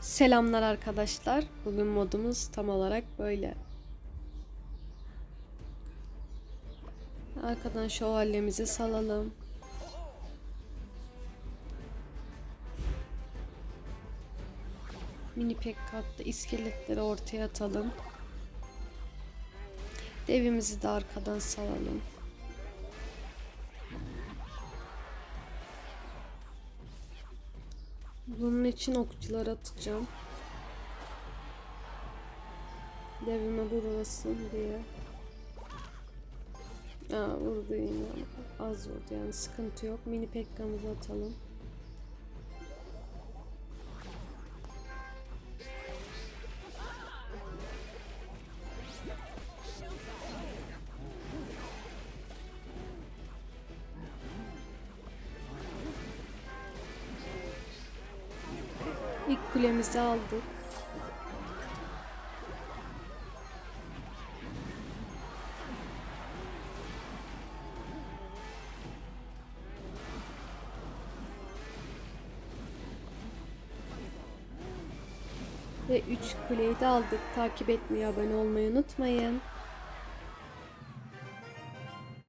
Selamlar arkadaşlar. Bugün modumuz tam olarak böyle. Arkadan şövalyemizi salalım. Mini pek katlı iskeletleri ortaya atalım. Devimizi de arkadan salalım. Bunun için okçular atacağım. Devime vurmasın diye. Aa vurdu yine. Az vurdu yani sıkıntı yok. Mini pekkamızı atalım. İlk kulemizi aldık. Ve 3 kuleyi de aldık. Takip etmeyi, abone olmayı unutmayın.